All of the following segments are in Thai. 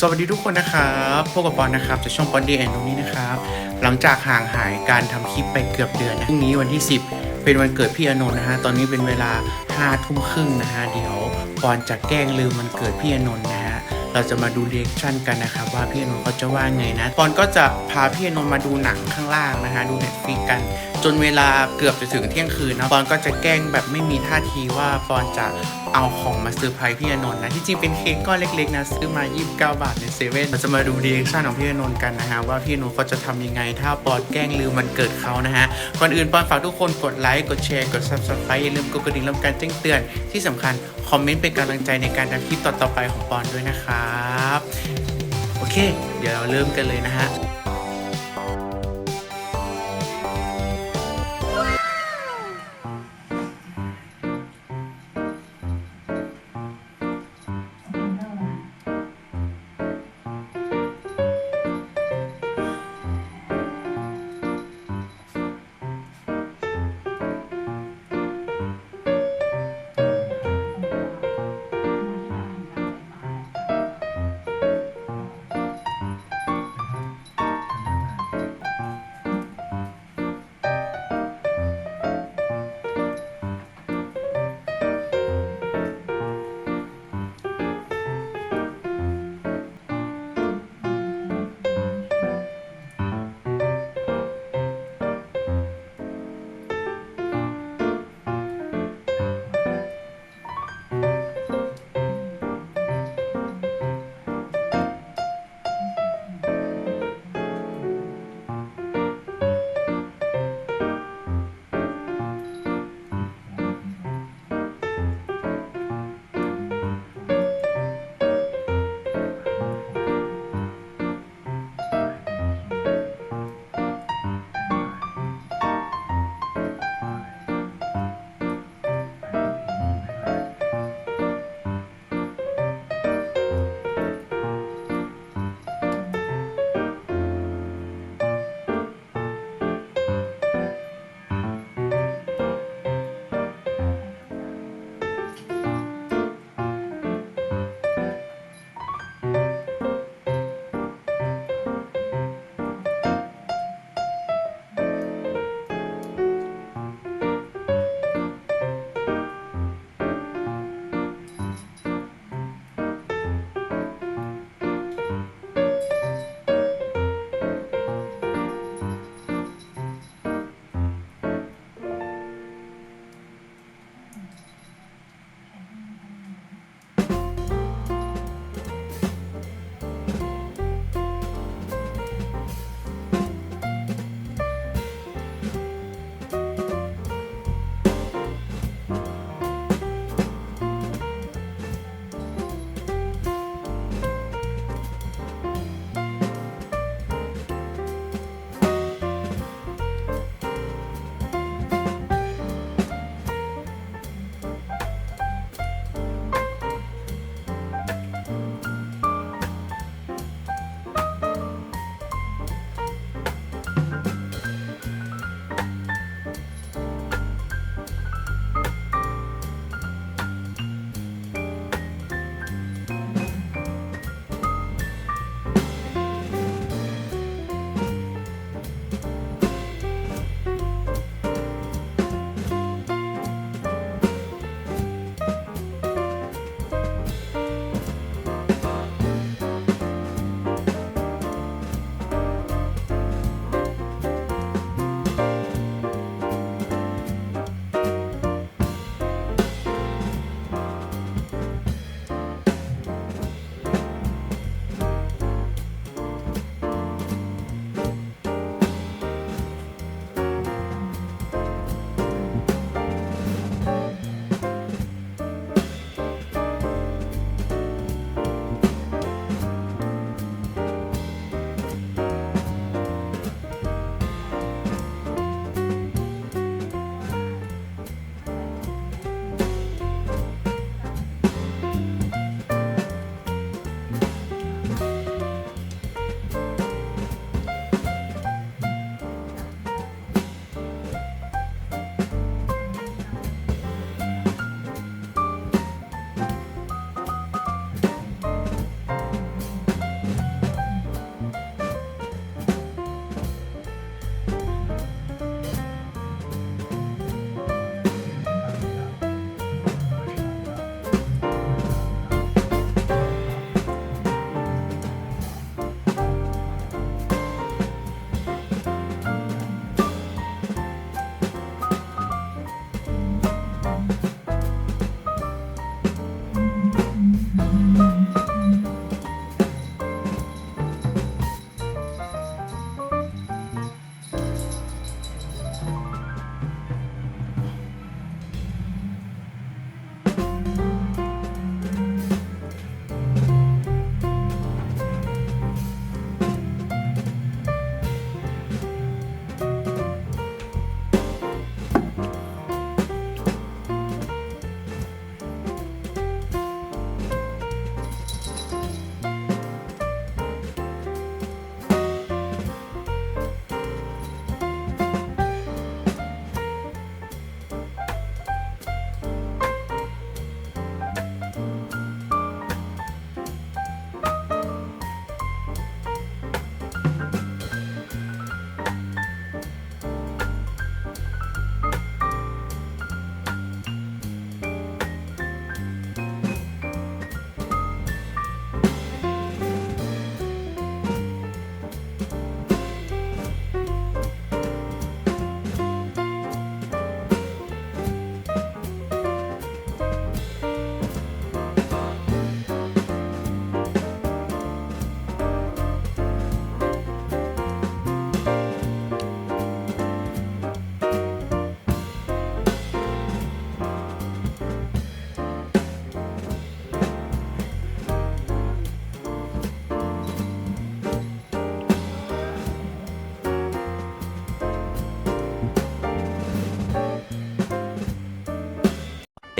สวัสดีทุกคนนะครับพบกับปอนนะครับจากช่องปอนดีแอนตรงนี้นะครับ หลังจากห่างหายการทำคลิปไปเกือบเดือนนะพรุ่งนี้วันที่ 10 เป็นวันเกิดพี่อนนท์นะฮะ ตอนนี้เป็นเวลา5ทุ่มครึ่งนะฮะ เดี๋ยวปอนจะแกล้งลืมวันเกิดพี่อนนท์นะฮะ เราจะมาดูเรีแอคชั่นกันนะครับว่าพี่อนนท์เขาจะว่าไงนะ ปอนก็จะพาพี่อนนท์มาดูหนังข้างล่างนะฮะ ดูเน็ตฟลิกกัน จนเวลาเกือบจะถึงเที่ยงคืนนะปอนก็จะแกล้งแบบไม่มีท่าทีว่าปอนจะเอาของมาเซอร์ไพรส์พี่อนนท์นะที่จริงเป็นเค้กก้อนเล็กๆนะซื้อมา 29 บาทในเซเว่นเราจะมาดูรีแอคชั่นของพี่อนนท์กันนะฮะว่าพี่อนนท์เขาจะทำยังไง ถ้าปอนแกล้งลืมมันเกิดเขานะฮะก่อนอื่นปอนฝากทุกคนกดไลค์กดแชร์กด subscribe อย่าลืมกดกระดิ่งรับการแจ้งเตือนที่สำคัญคอมเมนต์เป็นกำลังใจในการทำคลิปต่อๆไปของปอนด้วยนะครับโอเค เดี๋ยวเราเริ่มกันเลยนะฮะ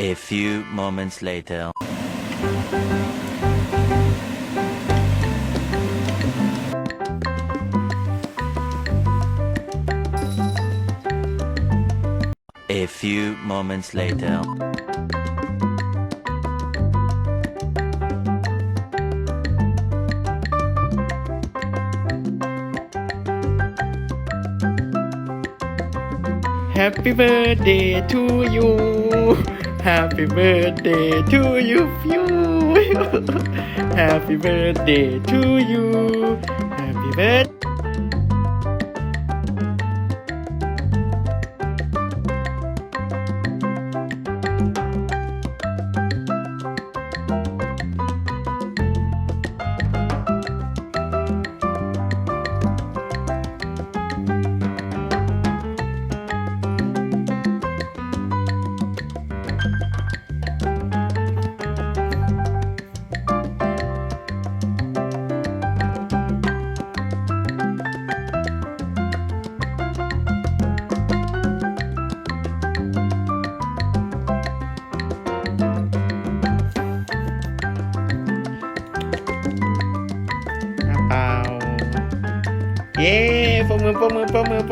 A few moments later. A few moments later. Happy birthday to you Happy birthday to you. You Happy birthday to you. Happy birthday เปล่าเย้ปมือปรบมือปรบมือป